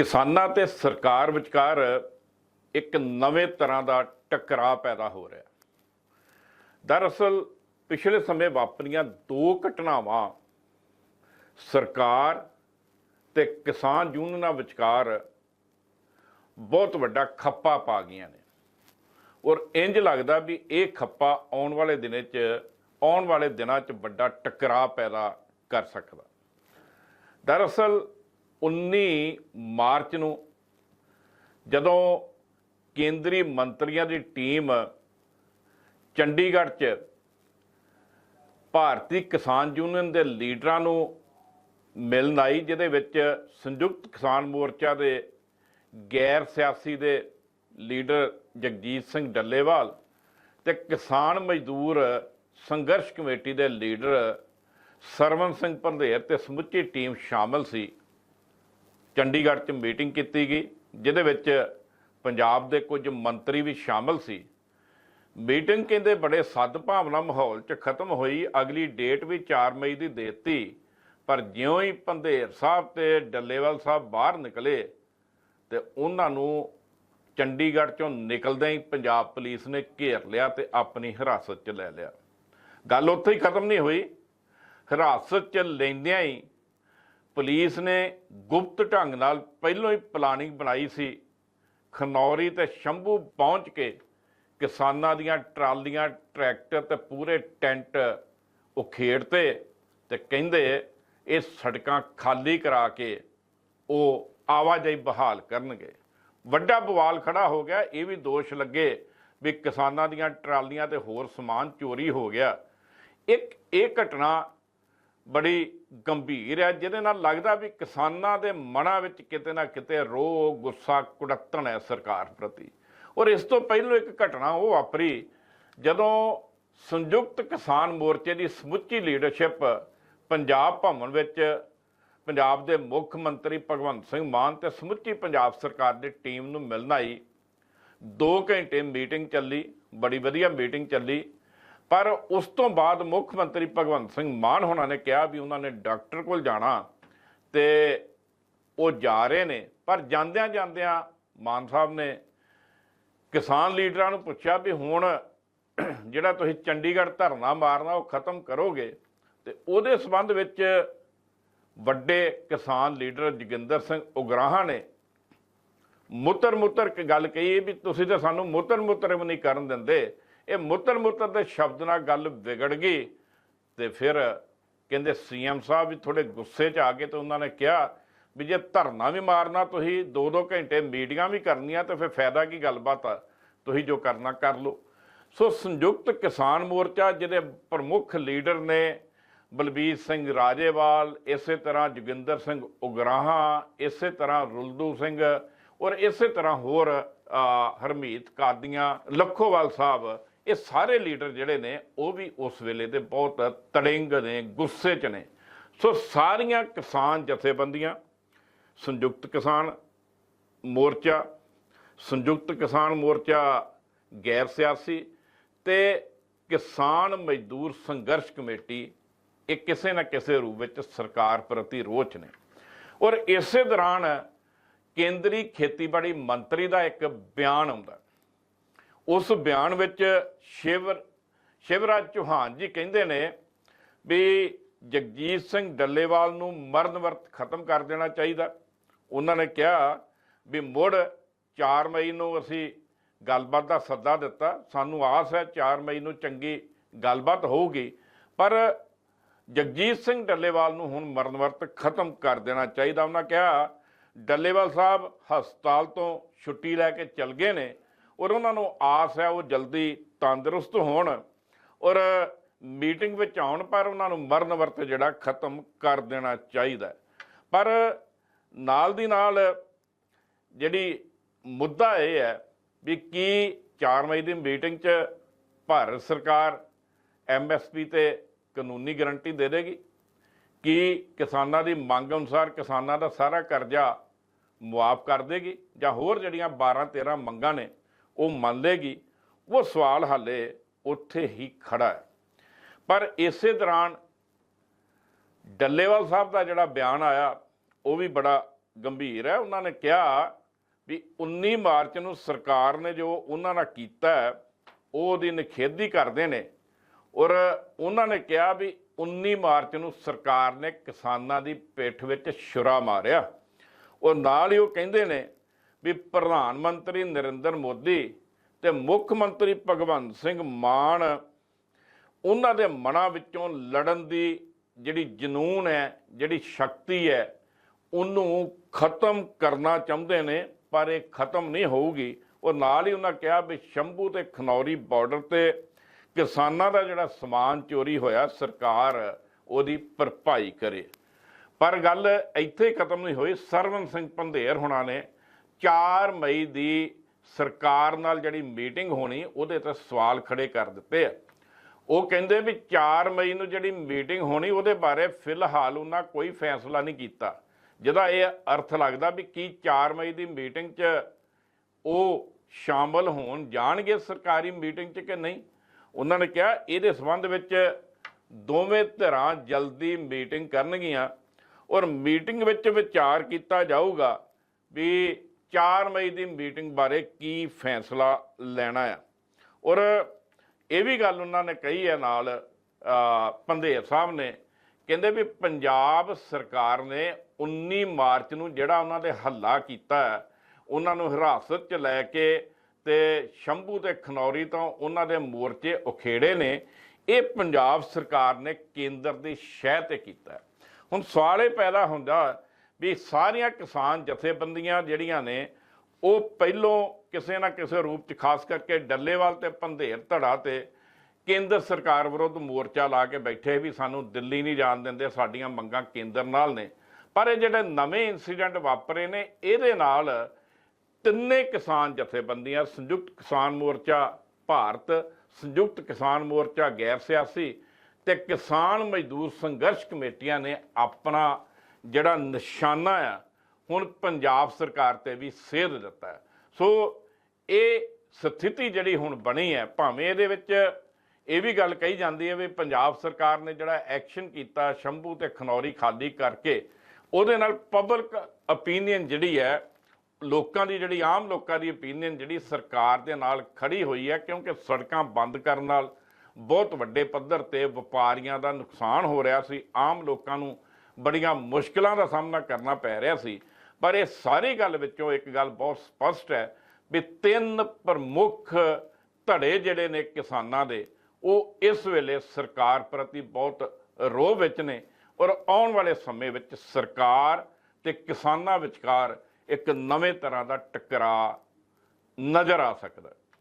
ਕਿਸਾਨਾਂ ਤੇ ਸਰਕਾਰ ਵਿਚਕਾਰ ਇੱਕ ਨਵੇਂ ਤਰ੍ਹਾਂ ਦਾ ਟਕਰਾਅ ਪੈਦਾ ਹੋ ਰਿਹਾ ਦਰਅਸਲ, ਪਿਛਲੇ ਸਮੇਂ ਵਾਪਰੀਆਂ ਦੋ ਘਟਨਾਵਾਂ ਸਰਕਾਰ ਤੇ ਕਿਸਾਨ ਯੂਨੀਅਨਾਂ ਵਿਚਕਾਰ ਬਹੁਤ ਵੱਡਾ ਖੱਪਾ ਪਾ ਗਈਆਂ ਨੇ। ਔਰ ਇੰਜ ਲੱਗਦਾ ਵੀ ਇਹ ਖੱਪਾ ਆਉਣ ਵਾਲੇ ਦਿਨੇ 'ਚ, ਆਉਣ ਵਾਲੇ ਦਿਨਾਂ 'ਚ ਵੱਡਾ ਟਕਰਾਅ ਪੈਦਾ ਕਰ ਸਕਦਾ। ਦਰਅਸਲ 19 ਮਾਰਚ ਨੂੰ ਜਦੋਂ ਕੇਂਦਰੀ ਮੰਤਰੀਆਂ ਦੀ ਟੀਮ ਚੰਡੀਗੜ੍ਹ 'ਚ ਭਾਰਤੀ ਕਿਸਾਨ ਯੂਨੀਅਨ ਦੇ ਲੀਡਰਾਂ ਨੂੰ ਮਿਲਣ ਆਈ, ਜਿਹਦੇ ਵਿੱਚ ਸੰਯੁਕਤ ਕਿਸਾਨ ਮੋਰਚਾ ਦੇ ਗੈਰ ਸਿਆਸੀ ਦੇ ਲੀਡਰ ਜਗਜੀਤ ਸਿੰਘ ਡੱਲੇਵਾਲ ਤੇ ਕਿਸਾਨ ਮਜ਼ਦੂਰ ਸੰਘਰਸ਼ ਕਮੇਟੀ ਦੇ ਲੀਡਰ ਸਰਵਨ ਸਿੰਘ ਪੰਧੇਰ ਤੇ ਸਮੁੱਚੀ ਟੀਮ ਸ਼ਾਮਲ ਸੀ। ਚੰਡੀਗੜ੍ਹ 'ਚ ਮੀਟਿੰਗ ਕੀਤੀ ਗਈ, ਜਿਹਦੇ ਵਿੱਚ ਪੰਜਾਬ ਦੇ ਕੁਝ ਮੰਤਰੀ ਵੀ ਸ਼ਾਮਲ ਸੀ। ਮੀਟਿੰਗ ਕਹਿੰਦੇ ਬੜੇ ਸਦਭਾਵਨਾ ਮਾਹੌਲ 'ਚ ਖਤਮ ਹੋਈ, ਅਗਲੀ ਡੇਟ ਵੀ 4 ਮਈ ਦੀ ਦੇ ਦਿੱਤੀ। ਪਰ ਜਿਉਂ ਹੀ ਪੰਧੇਰ ਸਾਹਿਬ ਤੇ ਡੱਲੇਵਾਲ ਸਾਹਿਬ ਬਾਹਰ ਨਿਕਲੇ ਤੇ ਉਹਨਾਂ ਨੂੰ ਚੰਡੀਗੜ੍ਹ ਚੋਂ ਨਿਕਲਦਿਆਂ ਹੀ ਪੰਜਾਬ ਪੁਲਿਸ ਨੇ ਘੇਰ ਲਿਆ ਤੇ ਆਪਣੀ ਹਿਰਾਸਤ 'ਚ ਲੈ ਲਿਆ। ਗੱਲ ਉੱਥੇ ਹੀ ਖਤਮ ਨਹੀਂ ਹੋਈ। ਹਿਰਾਸਤ 'ਚ ਲੈਂਦਿਆਂ ਹੀ ਪੁਲਿਸ ਨੇ ਗੁਪਤ ਢੰਗ ਨਾਲ ਪਹਿਲਾਂ ਹੀ ਪਲਾਨਿੰਗ ਬਣਾਈ ਸੀ। ਖਨੌਰੀ ਤੇ ਸ਼ੰਭੂ ਪਹੁੰਚ ਕੇ ਕਿਸਾਨਾਂ ਦੀਆਂ ਟਰਾਲੀਆਂ, ਟਰੈਕਟਰ ਤੇ ਪੂਰੇ ਟੈਂਟ ਉਹ ਖੇਡਤੇ ਤੇ ਕਹਿੰਦੇ ਇਹ ਸੜਕਾਂ ਖਾਲੀ ਕਰਾ ਕੇ ਉਹ ਆਵਾਜਾਈ ਬਹਾਲ ਕਰਨਗੇ। ਵੱਡਾ ਬਵਾਲ ਖੜਾ ਹੋ ਗਿਆ, ਇਹ ਵੀ ਦੋਸ਼ ਲੱਗੇ ਵੀ ਕਿਸਾਨਾਂ ਦੀਆਂ ਟਰਾਲੀਆਂ ਤੇ ਹੋਰ ਸਮਾਨ ਚੋਰੀ ਹੋ ਗਿਆ। ਇੱਕ ਇਹ ਘਟਨਾ ਬੜੀ ਗੰਭੀਰ ਹੈ, ਜਿਹਦੇ ਨਾਲ ਲੱਗਦਾ ਵੀ ਕਿਸਾਨਾਂ ਦੇ ਮਨਾਂ ਵਿੱਚ ਕਿਤੇ ਨਾ ਕਿਤੇ ਰੋਹ, ਗੁੱਸਾ ਕੁੜੱਤਣ ਹੈ ਸਰਕਾਰ ਪ੍ਰਤੀ। ਔਰ ਇਸ ਤੋਂ ਪਹਿਲਾਂ ਇੱਕ ਘਟਨਾ ਉਹ ਵਾਪਰੀ, ਜਦੋਂ ਸੰਯੁਕਤ ਕਿਸਾਨ ਮੋਰਚੇ ਦੀ ਸਮੁੱਚੀ ਲੀਡਰਸ਼ਿਪ ਪੰਜਾਬ ਭਵਨ ਵਿੱਚ ਪੰਜਾਬ ਦੇ ਮੁੱਖ ਮੰਤਰੀ ਭਗਵੰਤ ਸਿੰਘ ਮਾਨ ਤੇ ਸਮੁੱਚੀ ਪੰਜਾਬ ਸਰਕਾਰ ਦੀ ਟੀਮ ਨੂੰ ਮਿਲਣ ਆਈ। 2 ਘੰਟੇ ਮੀਟਿੰਗ ਚੱਲੀ, ਬੜੀ ਵਧੀਆ ਮੀਟਿੰਗ ਚੱਲੀ। ਪਰ ਉਸ ਤੋਂ ਬਾਅਦ ਮੁੱਖ ਮੰਤਰੀ ਭਗਵੰਤ ਸਿੰਘ ਮਾਨ ਹੋਣਾ ਨੇ ਕਿਹਾ ਵੀ ਉਹਨਾਂ ਨੇ ਡਾਕਟਰ ਕੋਲ ਜਾਣਾ ਤੇ ਉਹ ਜਾ ਰਹੇ ਨੇ। ਪਰ ਜਾਂਦਿਆਂ ਜਾਂਦਿਆਂ ਮਾਨ ਸਾਹਿਬ ਨੇ ਕਿਸਾਨ ਲੀਡਰਾਂ ਨੂੰ ਪੁੱਛਿਆ ਵੀ ਹੁਣ ਜਿਹੜਾ ਤੁਸੀਂ ਚੰਡੀਗੜ੍ਹ ਧਰਨਾ ਮਾਰਨਾ ਉਹ ਖਤਮ ਕਰੋਗੇ ਤੇ ਉਹਦੇ ਸੰਬੰਧ ਵਿੱਚ ਵੱਡੇ ਕਿਸਾਨ ਲੀਡਰ ਜੋਗਿੰਦਰ ਸਿੰਘ ਉਗਰਾਹਾਂ ਨੇ ਮੁੱਤਰ ਮੁੱਤਰ ਗੱਲ ਕਹੀ ਵੀ ਤੁਸੀਂ ਤਾਂ ਸਾਨੂੰ ਮੁੱਤਰ ਮੁੱਤਰ ਵੀ ਨਹੀਂ ਕਰਨ ਦਿੰਦੇ। ਇਹ ਮੁੱਤਰ ਮੁੱਤਰ ਦੇ ਸ਼ਬਦ ਨਾਲ ਗੱਲ ਵਿਗੜ ਗਈ ਤੇ ਫਿਰ ਕਹਿੰਦੇ ਸੀਐਮ ਸਾਹਿਬ ਵੀ ਥੋੜੇ ਗੁੱਸੇ 'ਚ ਆ ਗਏ ਤੇ ਉਹਨਾਂ ਨੇ ਕਿਹਾ ਵੀ ਜੇ ਧਰਨਾ ਵੀ ਮਾਰਨਾ, ਤੁਸੀਂ 2-2 ਘੰਟੇ ਮੀਟਿੰਗਾਂ ਵੀ ਕਰਨੀਆਂ ਤੇ ਫਿਰ ਫਾਇਦਾ ਕੀ ਗੱਲਬਾਤ ਆ? ਤੁਸੀਂ ਜੋ ਕਰਨਾ ਕਰ ਲਓ। ਸੋ ਸੰਯੁਕਤ ਕਿਸਾਨ ਮੋਰਚਾ, ਜਿਹਦੇ ਪ੍ਰਮੁੱਖ ਲੀਡਰ ਨੇ ਬਲਬੀਰ ਸਿੰਘ ਰਾਜੇਵਾਲ, ਇਸੇ ਤਰ੍ਹਾਂ ਜੋਗਿੰਦਰ ਸਿੰਘ ਉਗਰਾਹਾਂ, ਇਸੇ ਤਰ੍ਹਾਂ ਰੁਲਦੂ ਸਿੰਘ ਔਰ ਇਸੇ ਤਰ੍ਹਾਂ ਹੋਰ ਹਰਮੀਤ ਕਾਦੀਆਂ, ਲੱਖੋਵਾਲ ਸਾਹਿਬ ਇਹ ਸਾਰੇ ਲੀਡਰ ਜਿਹੜੇ ਨੇ, ਉਹ ਵੀ ਉਸ ਵੇਲੇ ਦੇ ਬਹੁਤ ਤੜਿੰਗ ਨੇ, ਗੁੱਸੇ 'ਚ ਨੇ। ਸੋ ਸਾਰੀਆਂ ਕਿਸਾਨ ਜਥੇਬੰਦੀਆਂ, ਸੰਯੁਕਤ ਕਿਸਾਨ ਮੋਰਚਾ, ਸੰਯੁਕਤ ਕਿਸਾਨ ਮੋਰਚਾ ਗੈਰ ਸਿਆਸੀ ਤੇ ਕਿਸਾਨ ਮਜ਼ਦੂਰ ਸੰਘਰਸ਼ ਕਮੇਟੀ, ਇਹ ਕਿਸੇ ਨਾ ਕਿਸੇ ਰੂਪ ਵਿੱਚ ਸਰਕਾਰ ਪ੍ਰਤੀ ਰੋਚ ਨੇ। ਔਰ ਇਸੇ ਦੌਰਾਨ ਕੇਂਦਰੀ ਖੇਤੀਬਾੜੀ ਮੰਤਰੀ ਦਾ ਇੱਕ ਬਿਆਨ ਆਉਂਦਾ। ਉਸ ਬਿਆਨ ਵਿੱਚ ਸ਼ਿਵ, ਸ਼ਿਵਰਾਜ ਚੌਹਾਨ ਜੀ ਕਹਿੰਦੇ ਨੇ ਵੀ ਜਗਜੀਤ ਸਿੰਘ ਡੱਲੇਵਾਲ ਨੂੰ ਮਰਨ ਵਰਤ ਖਤਮ ਕਰ ਦੇਣਾ ਚਾਹੀਦਾ। ਉਹਨਾਂ ਨੇ ਕਿਹਾ ਵੀ ਮੁੜ 4 ਮਈ ਨੂੰ ਅਸੀਂ ਗੱਲਬਾਤ ਦਾ ਸੱਦਾ ਦਿੱਤਾ। ਸਾਨੂੰ ਆਸ ਹੈ 4 ਮਈ ਨੂੰ ਚੰਗੀ ਗੱਲਬਾਤ ਹੋਊਗੀ। ਪਰ ਜਗਜੀਤ ਸਿੰਘ ਡੱਲੇਵਾਲ ਨੂੰ ਹੁਣ ਮਰਨ ਵਰਤ ਖਤਮ ਕਰ ਦੇਣਾ ਚਾਹੀਦਾ। ਉਹਨਾਂ ਕਿਹਾ, ਡੱਲੇਵਾਲ ਸਾਹਿਬ ਹਸਪਤਾਲ ਤੋਂ ਛੁੱਟੀ ਲੈ ਕੇ ਚਲ ਗਏ ਨੇ। ਔਰ ਉਹਨਾਂ ਨੂੰ ਆਸ ਹੈ ਉਹ ਜਲਦੀ ਤੰਦਰੁਸਤ ਹੋਣ ਔਰ ਮੀਟਿੰਗ ਵਿੱਚ ਆਉਣ, ਪਰ ਉਹਨਾਂ ਨੂੰ ਮਰਨ ਵਰਤ ਜਿਹੜਾ ਖਤਮ ਕਰ ਦੇਣਾ ਚਾਹੀਦਾ ਪਰ ਨਾਲ ਦੀ ਨਾਲ ਜਿਹੜੀ ਮੁੱਦਾ ਇਹ ਹੈ ਵੀ ਕੀ 4 ਮਈ ਦੀ ਮੀਟਿੰਗ 'ਚ ਭਾਰਤ ਸਰਕਾਰ ਐਮਐਸਪੀ ਤੇ ਕਾਨੂੰਨੀ ਗਾਰੰਟੀ ਦੇ ਦੇਗੀ? ਕੀ ਕਿਸਾਨਾਂ ਦੀ ਮੰਗ ਅਨੁਸਾਰ ਕਿਸਾਨਾਂ ਦਾ ਸਾਰਾ ਕਰਜ਼ਾ ਮੁਆਫ ਕਰ ਦੇਗੀ? ਜਾਂ ਹੋਰ ਜਿਹੜੀਆਂ 12 13 ਮੰਗਾਂ ਨੇ ਉਹ ਮੰਨ ਲੇਗੀ, ਉਹ ਸਵਾਲ ਹਾਲੇ ਉੱਥੇ ਹੀ ਖੜਾ ਹੈ। ਪਰ ਇਸੇ ਦੌਰਾਨ ਡੱਲੇਵਾਲ ਸਾਹਿਬ ਦਾ ਜਿਹੜਾ ਬਿਆਨ ਆਇਆ, ਉਹ ਵੀ ਬੜਾ ਗੰਭੀਰ ਹੈ। ਉਹਨਾਂ ਨੇ ਕਿਹਾ ਵੀ 19 ਮਾਰਚ ਨੂੰ ਸਰਕਾਰ ਨੇ ਜੋ ਉਹਨਾਂ ਨਾਲ ਕੀਤਾ ਉਹ ਉਹਦੀ ਨਿਖੇਧੀ ਕਰਦੇ ਨੇ। ਔਰ ਉਹਨਾਂ ਨੇ ਕਿਹਾ ਵੀ 19 ਮਾਰਚ ਨੂੰ ਸਰਕਾਰ ਨੇ ਕਿਸਾਨਾਂ ਦੀ ਪਿੱਠ ਵਿੱਚ ਛੁਰਾ ਮਾਰਿਆ। ਔਰ ਨਾਲ ਹੀ ਉਹ ਕਹਿੰਦੇ ਨੇ ਵੀ ਪ੍ਰਧਾਨ ਮੰਤਰੀ ਨਰਿੰਦਰ ਮੋਦੀ ਤੇ ਮੁੱਖ ਮੰਤਰੀ ਭਗਵੰਤ ਸਿੰਘ ਮਾਨ, ਉਹਨਾਂ ਦੇ ਮਨਾਂ ਵਿੱਚੋਂ ਲੜਨ ਦੀ ਜਿਹੜੀ ਜਨੂਨ ਹੈ, ਜਿਹੜੀ ਸ਼ਕਤੀ ਹੈ, ਉਹਨੂੰ ਖਤਮ ਕਰਨਾ ਚਾਹੁੰਦੇ ਨੇ, ਪਰ ਇਹ ਖਤਮ ਨਹੀਂ ਹੋਊਗੀ। ਉਹ ਨਾਲ ਹੀ ਉਹਨਾਂ ਕਿਹਾ ਵੀ ਸ਼ੰਭੂ ਤੇ ਖਨੌਰੀ ਬਾਰਡਰ ਤੇ ਕਿਸਾਨਾਂ ਦਾ ਜਿਹੜਾ ਸਮਾਨ ਚੋਰੀ ਹੋਇਆ, ਸਰਕਾਰ ਉਹਦੀ ਭਰਪਾਈ ਕਰੇ। ਪਰ ਗੱਲ ਇੱਥੇ ਖਤਮ ਨਹੀਂ ਹੋਈ ਸਰਵਨ ਸਿੰਘ ਪੰਧੇਰ ਹੁਣਾਂ ਨੇ 4 ਮਈ ਦੀ ਸਰਕਾਰ ਨਾਲ ਜਿਹੜੀ ਮੀਟਿੰਗ ਹੋਣੀ, ਉਹਦੇ ਤੇ ਸਵਾਲ ਖੜੇ ਕਰ ਦਿੱਤੇ ਆ। ਉਹ ਕਹਿੰਦੇ ਵੀ 4 ਮਈ ਨੂੰ ਜਿਹੜੀ ਮੀਟਿੰਗ ਹੋਣੀ, ਉਹਦੇ ਬਾਰੇ ਫਿਲਹਾਲ ਉਹਨਾਂ ਕੋਈ ਫੈਸਲਾ ਨਹੀਂ ਕੀਤਾ। ਜਿਹਦਾ ਇਹ ਅਰਥ ਲੱਗਦਾ ਵੀ ਕੀ 4 ਮਈ ਦੀ ਮੀਟਿੰਗ 'ਚ ਉਹ ਸ਼ਾਮਲ ਹੋਣ ਜਾਣਗੇ ਸਰਕਾਰੀ ਮੀਟਿੰਗ 'ਚ ਕਿ ਨਹੀਂ? ਉਹਨਾਂ ਨੇ ਕਿਹਾ, ਇਹਦੇ ਸੰਬੰਧ ਵਿੱਚ ਦੋਵੇਂ ਧਿਰਾਂ ਜਲਦੀ ਮੀਟਿੰਗ ਕਰਨਗੀਆਂ ਔਰ ਮੀਟਿੰਗ ਵਿੱਚ ਵਿਚਾਰ ਕੀਤਾ ਜਾਊਗਾ ਵੀ 4 ਮਈ ਦੀ ਮੀਟਿੰਗ ਬਾਰੇ ਕੀ ਫੈਸਲਾ ਲੈਣਾ ਆ? ਔਰ ਇਹ ਵੀ ਗੱਲ ਉਹਨਾਂ ਨੇ ਕਹੀ ਹੈ ਨਾਲ ਅ, ਪੰਧੇਰ ਸਾਹਿਬ ਨੇ ਕਹਿੰਦੇ ਵੀ ਪੰਜਾਬ ਸਰਕਾਰ ਨੇ 19 ਮਾਰਚ ਨੂੰ ਜਿਹੜਾ ਉਹਨਾਂ ਦੇ ਹੱਲਾ ਕੀਤਾ ਉਹਨਾਂ ਨੂੰ ਹਿਰਾਸਤ 'ਚ ਲੈ ਕੇ ਤੇ ਸ਼ੰਭੂ ਤੇ ਖਨੌਰੀ ਤੋਂ ਉਹਨਾਂ ਦੇ ਮੋਰਚੇ ਉਖੇੜੇ ਨੇ ਇਹ ਪੰਜਾਬ ਸਰਕਾਰ ਨੇ ਕੇਂਦਰ ਦੀ ਸ਼ਹਿ ਤੇ ਕੀਤਾ ਹੁਣ ਸਵਾਲ ਇਹ ਪੈਦਾ ਹੁੰਦਾ ਵੀ ਸਾਰੀਆਂ ਕਿਸਾਨ ਜਥੇਬੰਦੀਆਂ ਜਿਹੜੀਆਂ ਨੇ, ਉਹ ਪਹਿਲੋਂ ਕਿਸੇ ਨਾ ਕਿਸੇ ਰੂਪ 'ਚ ਖਾਸ ਕਰਕੇ ਡੱਲੇਵਾਲ ਤੇ ਪੰਧੇਰ ਧੜਾ ਤੇ ਕੇਂਦਰ ਸਰਕਾਰ ਵਿਰੁੱਧ ਮੋਰਚਾ ਲਾ ਕੇ ਬੈਠੇ ਵੀ ਸਾਨੂੰ ਦਿੱਲੀ ਨਹੀਂ ਜਾਣ ਦਿੰਦੇ, ਸਾਡੀਆਂ ਮੰਗਾਂ ਕੇਂਦਰ ਨਾਲ ਨੇ। ਪਰ ਇਹ ਜਿਹੜੇ ਨਵੇਂ ਇਨਸੀਡੈਂਟ ਵਾਪਰੇ ਨੇ, ਇਹਦੇ ਨਾਲ ਤਿੰਨੇ ਕਿਸਾਨ ਜਥੇਬੰਦੀਆਂ, ਸੰਯੁਕਤ ਕਿਸਾਨ ਮੋਰਚਾ ਭਾਰਤ, ਸੰਯੁਕਤ ਕਿਸਾਨ ਮੋਰਚਾ ਗੈਰ ਸਿਆਸੀ ਤੇ ਕਿਸਾਨ ਮਜ਼ਦੂਰ ਸੰਘਰਸ਼ ਕਮੇਟੀਆਂ ਨੇ ਆਪਣਾ ਜਿਹੜਾ ਨਿਸ਼ਾਨਾ ਆ, ਹੁਣ ਪੰਜਾਬ ਸਰਕਾਰ ਤੇ ਵੀ ਸੇਧ ਦਿੱਤਾ ਸੋ ਇਹ ਸਥਿਤੀ ਜਿਹੜੀ ਹੁਣ ਬਣੀ ਹੈ, ਭਾਵੇਂ ਇਹਦੇ ਵਿੱਚ ਇਹ ਵੀ ਗੱਲ ਕਹੀ ਜਾਂਦੀ ਹੈ ਵੀ ਪੰਜਾਬ ਸਰਕਾਰ ਨੇ ਜਿਹੜਾ ਐਕਸ਼ਨ ਕੀਤਾ, ਸ਼ੰਭੂ ਤੇ ਖਨੌਰੀ ਖਾਲੀ ਕਰਕੇ, ਉਹਦੇ ਨਾਲ ਪਬਲਿਕ opinion ਜਿਹੜੀ ਹੈ, ਲੋਕਾਂ ਦੀ ਜਿਹੜੀ, ਆਮ ਲੋਕਾਂ ਦੀ opinion ਜਿਹੜੀ ਸਰਕਾਰ ਦੇ ਨਾਲ ਖੜੀ ਹੋਈ ਹੈ, ਕਿਉਂਕਿ ਸੜਕਾਂ ਬੰਦ ਕਰਨ ਨਾਲ ਬਹੁਤ ਵੱਡੇ ਪੱਧਰ ਤੇ ਵਪਾਰੀਆਂ ਦਾ ਨੁਕਸਾਨ ਹੋ ਰਿਹਾ ਸੀ, ਆਮ ਲੋਕਾਂ ਨੂੰ ਬੜੀਆਂ ਮੁਸ਼ਕਲਾਂ ਦਾ ਸਾਹਮਣਾ ਕਰਨਾ ਪੈ ਰਿਹਾ ਸੀ। ਪਰ ਇਹ ਸਾਰੀ ਗੱਲ ਵਿੱਚੋਂ ਇੱਕ ਗੱਲ ਬਹੁਤ ਸਪਸ਼ਟ ਹੈ ਵੀ ਤਿੰਨ ਪ੍ਰਮੁੱਖ ਧੜੇ ਜਿਹੜੇ ਨੇ ਕਿਸਾਨਾਂ ਦੇ, ਉਹ ਇਸ ਵੇਲੇ ਸਰਕਾਰ ਪ੍ਰਤੀ ਬਹੁਤ ਰੋਹ ਵਿੱਚ ਨੇ ਔਰ ਆਉਣ ਵਾਲੇ ਸਮੇਂ ਵਿੱਚ ਸਰਕਾਰ ਤੇ ਕਿਸਾਨਾਂ ਵਿਚਕਾਰ ਇੱਕ ਨਵੇਂ ਤਰ੍ਹਾਂ ਦਾ ਟਕਰਾਅ ਨਜ਼ਰ ਆ ਸਕਦਾ।